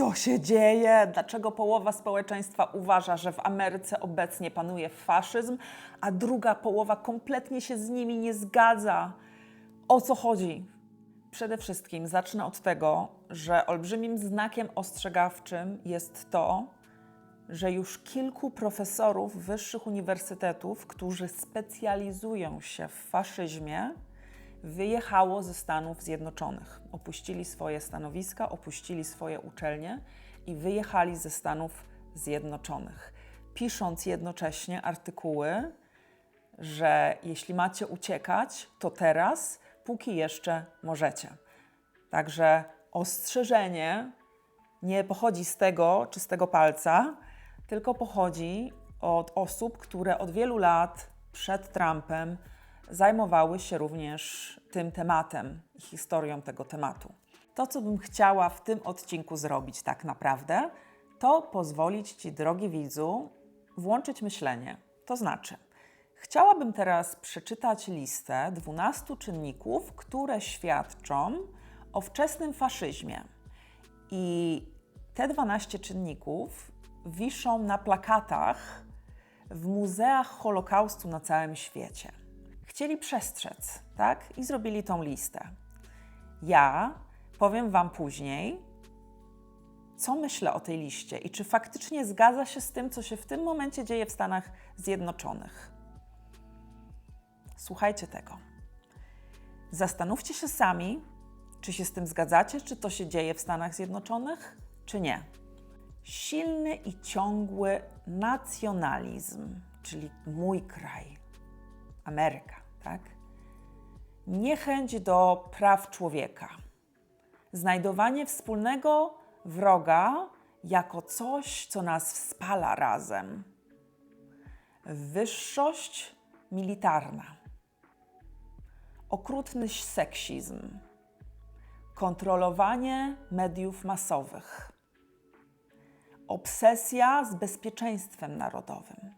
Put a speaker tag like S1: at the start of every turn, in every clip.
S1: Co się dzieje? Dlaczego połowa społeczeństwa uważa, że w Ameryce obecnie panuje faszyzm, a druga połowa kompletnie się z nimi nie zgadza? O co chodzi? Przede wszystkim zacznę od tego, że olbrzymim znakiem ostrzegawczym jest to, że już kilku profesorów wyższych uniwersytetów, którzy specjalizują się w faszyzmie, wyjechało ze Stanów Zjednoczonych. Opuścili swoje stanowiska, opuścili swoje uczelnie i wyjechali ze Stanów Zjednoczonych, pisząc jednocześnie artykuły, że jeśli macie uciekać, to teraz, póki jeszcze możecie. Także ostrzeżenie nie pochodzi z tego czystego palca, tylko pochodzi od osób, które od wielu lat przed Trumpem zajmowały się również tym tematem historią tego tematu. To, co bym chciała w tym odcinku zrobić, tak naprawdę, to pozwolić Ci, drogi widzu, włączyć myślenie. To znaczy, chciałabym teraz przeczytać listę 12 czynników, które świadczą o wczesnym faszyzmie. I te 12 czynników wiszą na plakatach w muzeach Holokaustu na całym świecie. Chcieli przestrzec, tak? I zrobili tą listę. Ja powiem Wam później, co myślę o tej liście i czy faktycznie zgadza się z tym, co się w tym momencie dzieje w Stanach Zjednoczonych. Słuchajcie tego. Zastanówcie się sami, czy się z tym zgadzacie, czy to się dzieje w Stanach Zjednoczonych, czy nie. Silny i ciągły nacjonalizm, czyli mój kraj, Ameryka, tak? Niechęć do praw człowieka, znajdowanie wspólnego wroga jako coś, co nas wspala razem, wyższość militarna, okrutny seksizm, kontrolowanie mediów masowych, obsesja z bezpieczeństwem narodowym.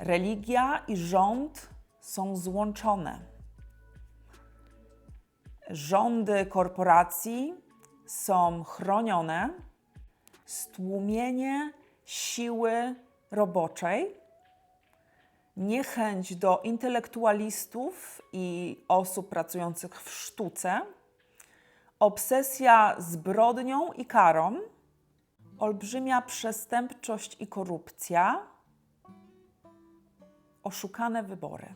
S1: Religia i rząd są złączone. Rządy korporacji są chronione, stłumienie siły roboczej, niechęć do intelektualistów i osób pracujących w sztuce, obsesja zbrodnią i karą, olbrzymia przestępczość i korupcja, oszukane wybory.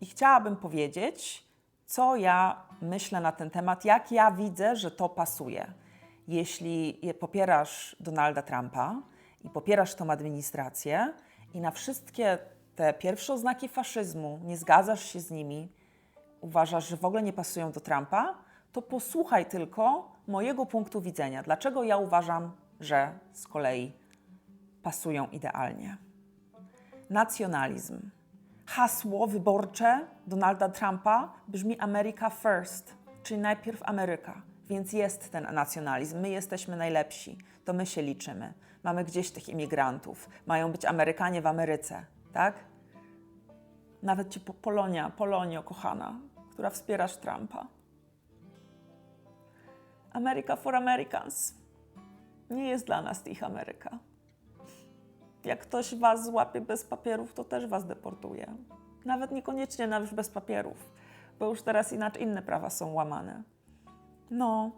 S1: I chciałabym powiedzieć, co ja myślę na ten temat, jak ja widzę, że to pasuje. Jeśli je- popierasz Donalda Trumpa i popierasz tą administrację i na wszystkie te pierwsze oznaki faszyzmu nie zgadzasz się z nimi, uważasz, że w ogóle nie pasują do Trumpa, to posłuchaj tylko mojego punktu widzenia. Dlaczego ja uważam, że z kolei pasują idealnie. Nacjonalizm. Hasło wyborcze Donalda Trumpa brzmi America First, czyli najpierw Ameryka. Więc jest ten nacjonalizm. My jesteśmy najlepsi, to my się liczymy. Mamy gdzieś tych imigrantów. Mają być Amerykanie w Ameryce, tak? Nawet ci po- Polonia, Polonio, kochana, która wspierasz Trumpa. America for Americans. Nie jest dla nas ich Ameryka. Jak ktoś was złapie bez papierów, to też was deportuje. Nawet niekoniecznie nawet bez papierów, bo już teraz inaczej inne prawa są łamane. No,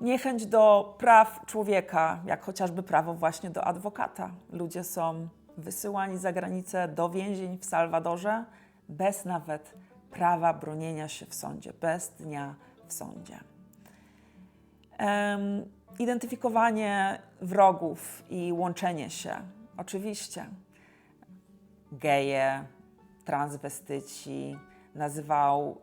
S1: niechęć do praw człowieka, jak chociażby prawo właśnie do adwokata. Ludzie są wysyłani za granicę do więzień w Salwadorze bez nawet prawa bronienia się w sądzie, bez dnia w sądzie. Identyfikowanie wrogów i łączenie się. Oczywiście. Geje, transwestyci. Nazywał,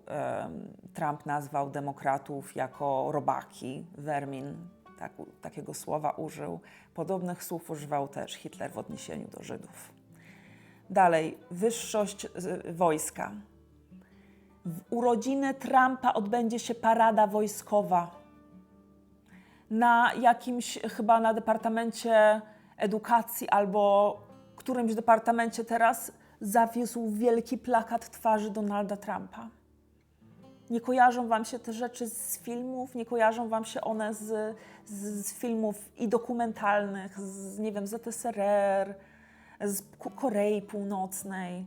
S1: Trump nazwał demokratów jako robaki, vermin, tak, takiego słowa użył. Podobnych słów używał też Hitler w odniesieniu do Żydów. Dalej, wyższość y, wojska. W urodziny Trumpa odbędzie się parada wojskowa na jakimś, chyba na Departamencie Edukacji albo którymś departamencie teraz zawiózł wielki plakat twarzy Donalda Trumpa. Nie kojarzą Wam się te rzeczy z filmów, nie kojarzą Wam się one z, z, z filmów i dokumentalnych, z, nie wiem, ZSRR, z Korei Północnej,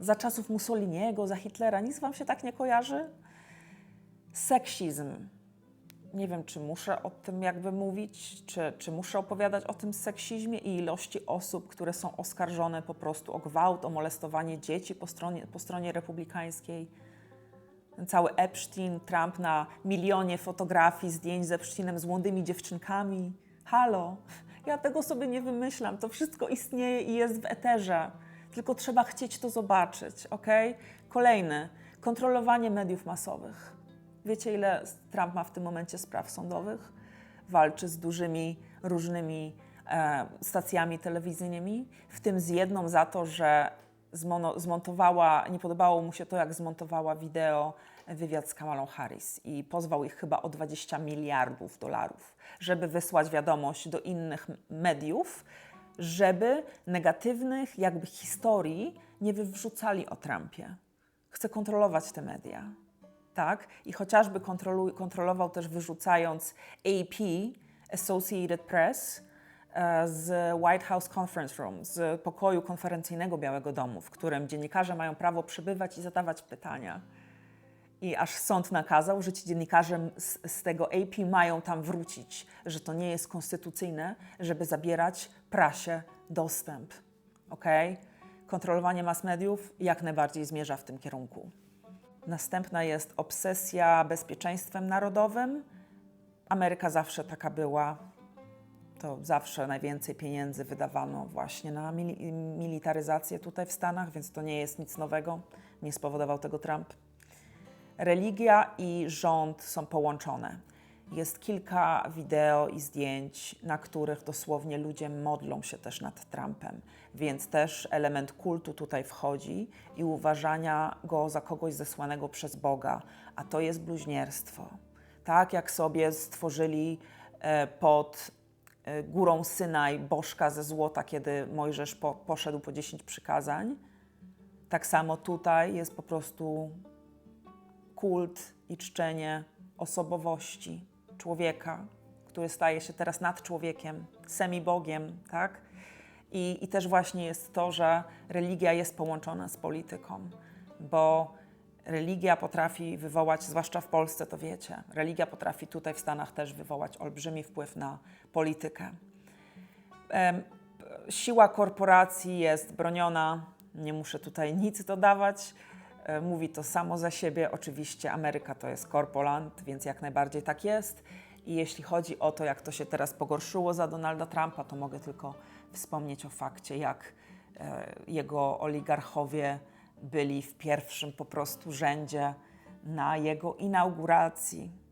S1: za czasów Mussoliniego, za Hitlera. Nic Wam się tak nie kojarzy? Seksizm. Nie wiem, czy muszę o tym jakby mówić, czy, czy muszę opowiadać o tym seksizmie i ilości osób, które są oskarżone po prostu o gwałt, o molestowanie dzieci po stronie, po stronie republikańskiej. Cały Epstein, Trump na milionie fotografii, zdjęć z Epsteinem z młodymi dziewczynkami. Halo, ja tego sobie nie wymyślam. To wszystko istnieje i jest w eterze. Tylko trzeba chcieć to zobaczyć, ok? Kolejny, kontrolowanie mediów masowych. Wiecie, ile Trump ma w tym momencie spraw sądowych? Walczy z dużymi, różnymi e, stacjami telewizyjnymi, w tym z jedną za to, że zmono, zmontowała, nie podobało mu się to, jak zmontowała wideo wywiad z Kamalą Harris i pozwał ich chyba o 20 miliardów dolarów, żeby wysłać wiadomość do innych mediów, żeby negatywnych jakby historii nie wywrzucali o Trumpie. Chce kontrolować te media. Tak? I chociażby kontrolu- kontrolował też wyrzucając AP, Associated Press, e, z White House Conference Room, z pokoju konferencyjnego Białego Domu, w którym dziennikarze mają prawo przybywać i zadawać pytania. I aż sąd nakazał, że ci dziennikarze z, z tego AP mają tam wrócić, że to nie jest konstytucyjne, żeby zabierać prasie dostęp. Ok? Kontrolowanie mass mediów jak najbardziej zmierza w tym kierunku. Następna jest obsesja bezpieczeństwem narodowym. Ameryka zawsze taka była. To zawsze najwięcej pieniędzy wydawano właśnie na mili- militaryzację tutaj w Stanach, więc to nie jest nic nowego. Nie spowodował tego Trump. Religia i rząd są połączone. Jest kilka wideo i zdjęć, na których dosłownie ludzie modlą się też nad Trumpem, więc też element kultu tutaj wchodzi i uważania go za kogoś zesłanego przez Boga, a to jest bluźnierstwo. Tak jak sobie stworzyli e, pod e, górą Synaj bożka ze złota, kiedy Mojżesz po, poszedł po 10 przykazań, tak samo tutaj jest po prostu kult i czczenie osobowości człowieka, który staje się teraz nad człowiekiem, semi-bogiem, tak? I, I też właśnie jest to, że religia jest połączona z polityką, bo religia potrafi wywołać, zwłaszcza w Polsce, to wiecie, religia potrafi tutaj w Stanach też wywołać olbrzymi wpływ na politykę. Siła korporacji jest broniona, nie muszę tutaj nic dodawać. E, Mówi to samo za siebie. Oczywiście Ameryka to jest korpoland, więc jak najbardziej tak jest. I jeśli chodzi o to, jak to się teraz pogorszyło za Donalda Trumpa, to mogę tylko wspomnieć o fakcie, jak e, jego oligarchowie byli w pierwszym po prostu rzędzie na jego inauguracji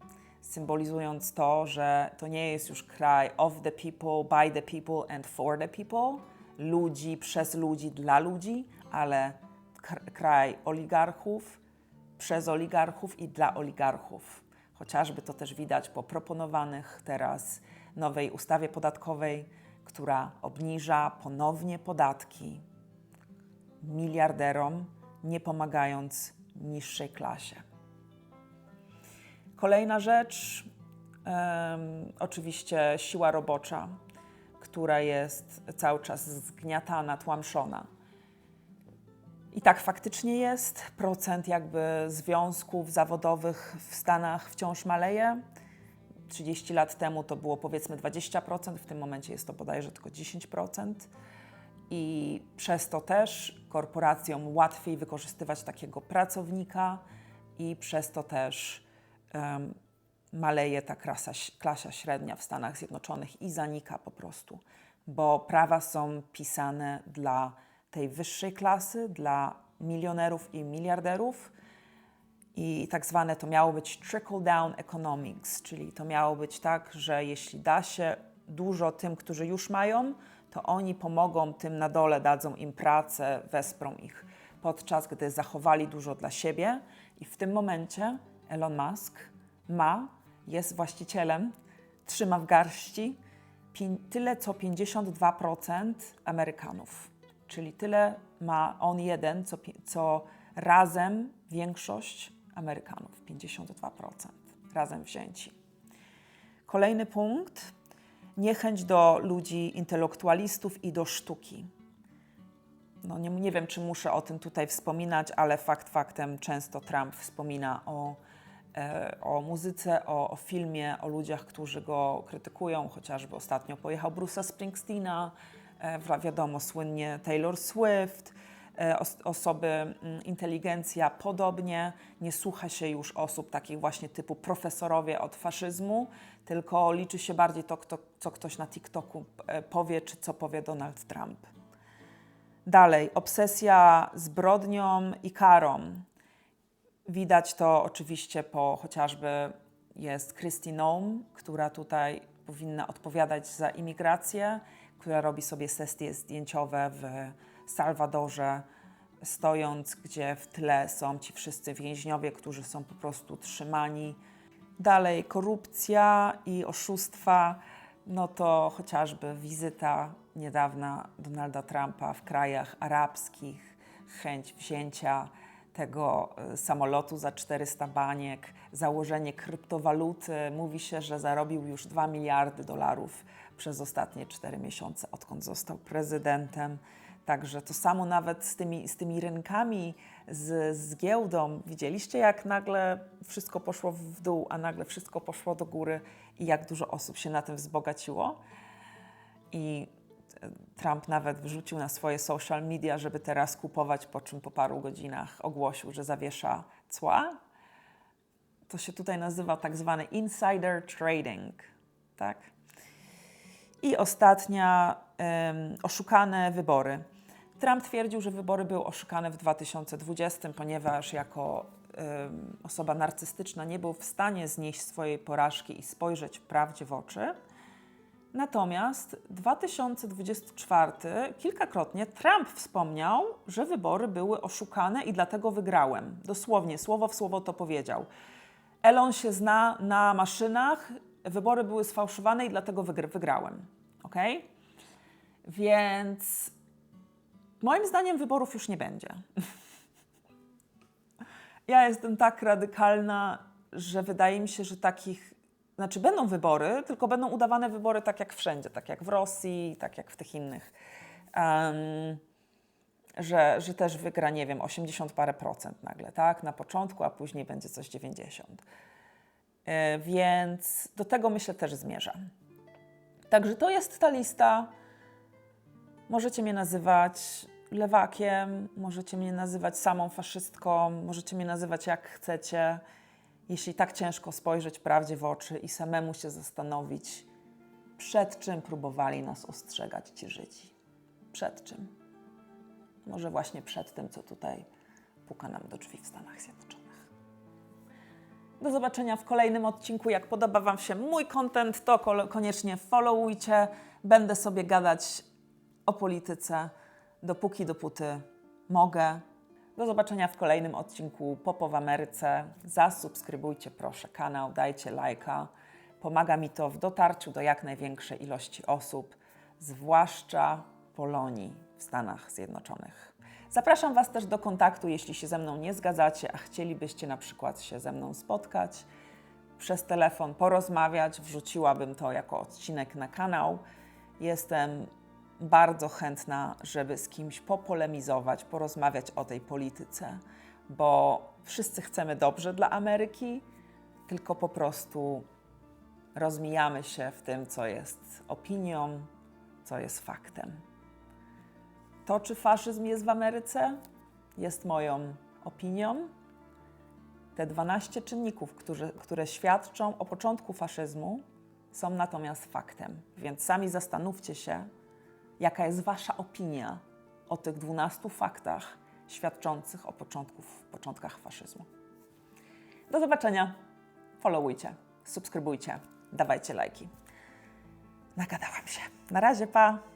S1: symbolizując to, że to nie jest już kraj of the people, by the people and for the people, ludzi przez ludzi dla ludzi, ale kraj oligarchów, przez oligarchów i dla oligarchów. Chociażby to też widać po proponowanych teraz nowej ustawie podatkowej, która obniża ponownie podatki miliarderom, nie pomagając niższej klasie. Kolejna rzecz, em, oczywiście siła robocza, która jest cały czas zgniatana, tłamszona. I tak faktycznie jest. Procent jakby związków zawodowych w Stanach wciąż maleje. 30 lat temu to było powiedzmy 20%, w tym momencie jest to bodajże tylko 10%. I przez to też korporacjom łatwiej wykorzystywać takiego pracownika i przez to też em, maleje ta klasa, klasa średnia w Stanach Zjednoczonych i zanika po prostu, bo prawa są pisane dla tej wyższej klasy, dla milionerów i miliarderów. I tak zwane to miało być trickle down economics, czyli to miało być tak, że jeśli da się dużo tym, którzy już mają, to oni pomogą tym na dole, dadzą im pracę, wesprą ich, podczas gdy zachowali dużo dla siebie. I w tym momencie Elon Musk ma, jest właścicielem, trzyma w garści tyle co 52% Amerykanów. Czyli tyle ma on jeden, co, co razem większość Amerykanów 52% razem wzięci. Kolejny punkt niechęć do ludzi intelektualistów i do sztuki. No nie, nie wiem, czy muszę o tym tutaj wspominać, ale fakt faktem często Trump wspomina o, e, o muzyce, o, o filmie, o ludziach, którzy go krytykują. Chociażby ostatnio pojechał Bruce'a Springsteena, wiadomo, słynnie Taylor Swift, e, os, osoby, mm, inteligencja podobnie. Nie słucha się już osób takich właśnie typu profesorowie od faszyzmu, tylko liczy się bardziej to, kto, co ktoś na TikToku e, powie, czy co powie Donald Trump. Dalej, obsesja zbrodnią i karą. Widać to oczywiście po chociażby jest Christy Noem, która tutaj powinna odpowiadać za imigrację, która robi sobie sesje zdjęciowe w Salwadorze, stojąc, gdzie w tle są ci wszyscy więźniowie, którzy są po prostu trzymani. Dalej, korupcja i oszustwa, no to chociażby wizyta niedawna Donalda Trumpa w krajach arabskich, chęć wzięcia tego e, samolotu za 400 baniek, założenie kryptowaluty. Mówi się, że zarobił już 2 miliardy dolarów przez ostatnie 4 miesiące, odkąd został prezydentem. Także to samo nawet z tymi, z tymi rynkami, z, z giełdą. Widzieliście, jak nagle wszystko poszło w dół, a nagle wszystko poszło do góry i jak dużo osób się na tym wzbogaciło. I e, Trump nawet wrzucił na swoje social media, żeby teraz kupować, po czym po paru godzinach ogłosił, że zawiesza cła. To się tutaj nazywa tak zwany insider trading. Tak? I ostatnia, oszukane wybory. Trump twierdził, że wybory były oszukane w 2020, ponieważ jako osoba narcystyczna nie był w stanie znieść swojej porażki i spojrzeć prawdzie w oczy. Natomiast 2024 kilkakrotnie Trump wspomniał, że wybory były oszukane i dlatego wygrałem. Dosłownie, słowo w słowo to powiedział. Elon się zna na maszynach, wybory były sfałszowane i dlatego wygr- wygrałem. Ok? Więc moim zdaniem wyborów już nie będzie. ja jestem tak radykalna, że wydaje mi się, że takich, znaczy będą wybory, tylko będą udawane wybory tak jak wszędzie, tak jak w Rosji, tak jak w tych innych. Em, że, że też wygra, nie wiem, 80 parę procent nagle, tak? Na początku, a później będzie coś 90. E, Więc do tego myślę też zmierzam. Także to jest ta lista. Możecie mnie nazywać lewakiem, możecie mnie nazywać samą faszystką, możecie mnie nazywać jak chcecie. Jeśli tak ciężko spojrzeć prawdzie w oczy i samemu się zastanowić, przed czym próbowali nas ostrzegać ci Żydzi. Przed czym? Może właśnie przed tym, co tutaj puka nam do drzwi w Stanach Zjednoczonych. Do zobaczenia w kolejnym odcinku. Jak podoba Wam się mój content, to koniecznie followujcie. Będę sobie gadać o polityce, dopóki dopóty mogę. Do zobaczenia w kolejnym odcinku Popo w Ameryce. Zasubskrybujcie proszę kanał, dajcie lajka. Pomaga mi to w dotarciu do jak największej ilości osób, zwłaszcza Polonii w Stanach Zjednoczonych. Zapraszam Was też do kontaktu, jeśli się ze mną nie zgadzacie, a chcielibyście na przykład się ze mną spotkać, przez telefon porozmawiać. Wrzuciłabym to jako odcinek na kanał. Jestem bardzo chętna, żeby z kimś popolemizować, porozmawiać o tej polityce, bo wszyscy chcemy dobrze dla Ameryki, tylko po prostu rozmijamy się w tym, co jest opinią, co jest faktem. To, czy faszyzm jest w Ameryce, jest moją opinią. Te 12 czynników, którzy, które świadczą o początku faszyzmu, są natomiast faktem. Więc sami zastanówcie się, jaka jest Wasza opinia o tych 12 faktach świadczących o początkach faszyzmu. Do zobaczenia. Followujcie, subskrybujcie, dawajcie lajki. Nagadałam się. Na razie, pa!